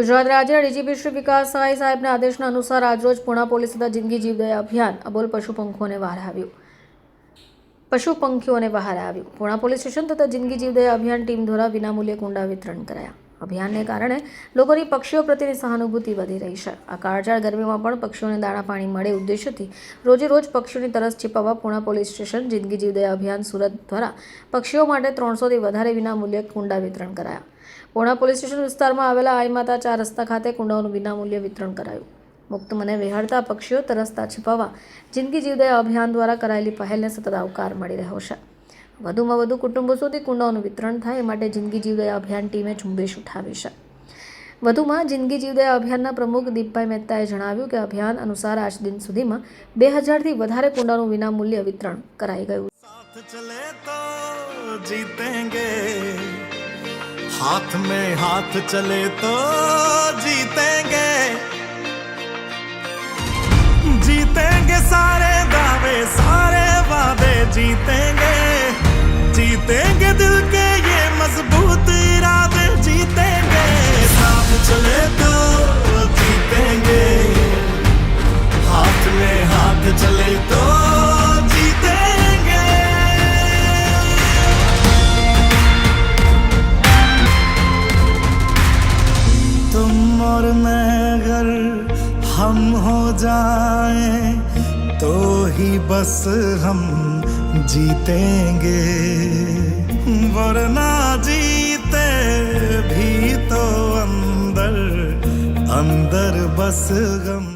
ગુજરાત રાજ્યના ડીજીપી શ્રી વિકાસ સહાય સાહેબના આદેશના અનુસાર આજરોજ પૂણા પોલીસ તથા જિંદગી જીવદયા અભિયાન અબોલ પશુ પંખોને બહાર આવ્યું. પશુ પંખીઓને બહાર આવ્યું. પૂણા પોલીસ સ્ટેશન તથા જિંદગી જીવદયા અભિયાન ટીમ દ્વારા વિનામૂલ્યે કુંડા વિતરણ કરાયા. અભિયાનને કારણે લોકોની પક્ષીઓ પ્રત્યેની સહાનુભૂતિ વધી રહી છે. આ કાળજાળ ગરમીમાં પણ પક્ષીઓને દાણા પાણી મળે ઉદ્દેશ્યથી રોજે રોજ પક્ષીઓની તરસ છીપાવવા પૂણા પોલીસ સ્ટેશન જિંદગી જીવદયા અભિયાન સુરત દ્વારા પક્ષીઓ માટે ત્રણસોથી વધારે વિનામૂલ્યે કુંડા વિતરણ કરાયા. પૂણા પોલીસ સ્ટેશન વિસ્તારમાં આવેલા આઈ માતા ચાર રસ્તા ખાતે કુંડાઓનું વિનામૂલ્યે વિતરણ કરાયું. મુક્ત મને વિહળતા પક્ષીઓ તરસતા છિપાવવા જિંદગી જીવદયા અભિયાન દ્વારા કરાયેલી પહેલને સતત આવકાર મળી રહ્યો છે. વધુમાં વધુ કુટુંબો સુધી કુંડાઓનું વિતરણ થાય એ માટે જિંદગી જીવદયા અભિયાન ટીમે ઝુંબેશ ઉઠાવી છે વધુમાં જિંદગી જીવદયા અભિયાનના પ્રમુખ દીપભાઈ મહેતાએ જણાવ્યું કે અભિયાન અનુસાર આજ દિન સુધીમાં બે હજારથી વધારે કુંડાનું વિનામૂલ્ય વિતરણ કરાઈ ગયું साथ चले तो जीतेंगे हाथ में हाथ चले तो जीतेंगे जीतेंगे सारे दावे सारे वादे जीतेंगे जीतेंगे हाथ चले तो जीतेंगे तुम और मैं अगर हम हो जाएं तो ही बस हम जीतेंगे वरना जीते भी तो अंदर अंदर बस गम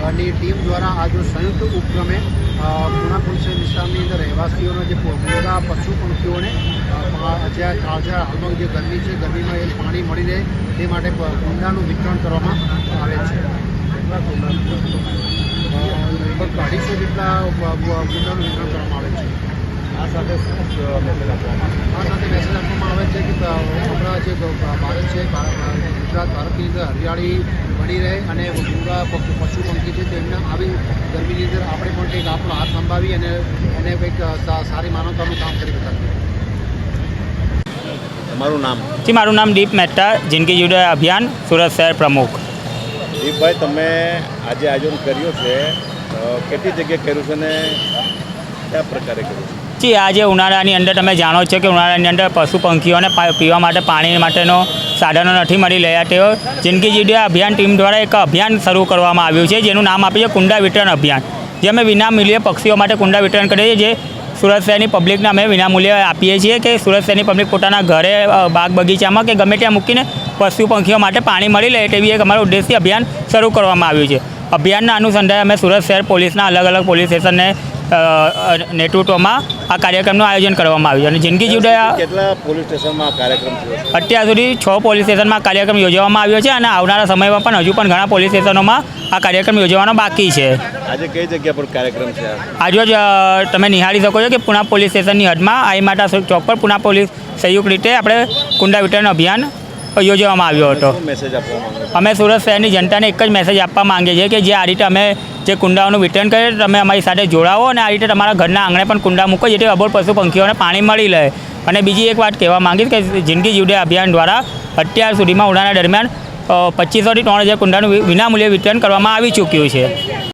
અભિયાનની ટીમ દ્વારા આજનો સંયુક્ત ઉપક્રમે અ, પુણા વિસ્તારની અંદર રહેવાસીઓના જે પૂરા પશુ પંખીઓને જે તાજા હાલમાં જે ગરમી છે ગરમીમાં એ પાણી મળી રહે તે માટે કુંડાનું વિતરણ કરવામાં આવે છે. લગભગ અઢીસો જેટલા કુંડાનું વિતરણ કરવામાં આવે છે. સાથે આ સાથે મેસેજ આપવામાં આવે છે કે આપણા જે ભારત છે ગુજરાત ભારતની અંદર હરિયાળી બની રહે અને પૂરા પશુ પંખી છે તેમને આવી ગરમીની અંદર આપણે પણ કંઈક આપણો હાથ સંભાવી અને એને કંઈક સારી માનવતાનું કામ કરી શકાય તમારું નામ? જી મારું નામ દીપ મહેતા જિંદગી જુદા અભિયાન સુરત શહેર પ્રમુખ. દીપભાઈ તમે આજે આયોજન કર્યું છે. કેટલી જગ્યાએ કર્યું છે ને કયા પ્રકારે કર્યું છે? જી આજે ઉનાળાની અંદર તમે જાણો છો કે ઉનાળાની અંદર પશુ પંખીઓને પીવા માટે પાણી માટેનો સાધનો નથી મળી રહ્યા. તેઓ જિંદગી જુદા અભિયાન ટીમ દ્વારા એક અભિયાન શરૂ કરવામાં આવ્યું છે, જેનું નામ આપ્યું છે કુંડા વિતરણ અભિયાન. જે અમે વિનામૂલ્યે પક્ષીઓ માટે કુંડા વિતરણ કરીએ છીએ, જે સુરત શહેરની પબ્લિકને અમે વિનામૂલ્યે આપીએ છીએ કે સુરત શહેરની પબ્લિક પોતાના ઘરે બાગ બગીચામાં કે ગમે ત્યાં મૂકીને પશુ પંખીઓ માટે પાણી મળી રહે, તેવી એક અમારું ઉદ્દેશ્ય અભિયાન શરૂ કરવામાં આવ્યું છે. અભિયાનના અનુસંધાને અમે સુરત શહેર પોલીસના અલગ અલગ પોલીસ સ્ટેશનને નેતૃત્વમાં આ કાર્યક્રમનું આયોજન કરવામાં આવ્યું છે. અને જિંદગી જુદા કેટલા પોલીસ સ્ટેશનમાં કાર્યક્રમ થયો અત્યાર સુધી છ પોલીસ સ્ટેશનમાં કાર્યક્રમ યોજવામાં આવ્યો છે અને આવનારા સમયમાં પણ હજુ પણ ઘણા પોલીસ સ્ટેશનોમાં આ કાર્યક્રમ યોજવાનો બાકી છે. આજે કઈ જગ્યા પર કાર્યક્રમ છે? આજરોજ તમે નિહાળી શકો છો કે પુના પોલીસ સ્ટેશનની હદમાં આઈ માતા ચોક પર પુના પોલીસ સંયુક્ત રીતે આપણે કુંડા વિતરણ અભિયાન યોજવામાં આવ્યો હતો? અમે સુરત શહેરની જનતાને એક જ મેસેજ આપવા માંગીએ છીએ કે જે આ રીતે અમે જે કુંડાઓનું વિતરણ કરીએ તમે અમારી સાથે જોડાવો અને આ રીતે તમારા ઘરના આંગણે પણ કુંડા મૂકો જેથી અબોલ પશુ પંખીઓને પાણી મળી લે અને બીજી એક વાત કહેવા માંગીશ કે જિંદગી જીવડે અભિયાન દ્વારા અત્યાર સુધીમાં ઉડાના દરમિયાન પચીસોથી ત્રણ હજાર કુંડાનું વિનામૂલ્યે વિતરણ કરવામાં આવી ચૂક્યું છે.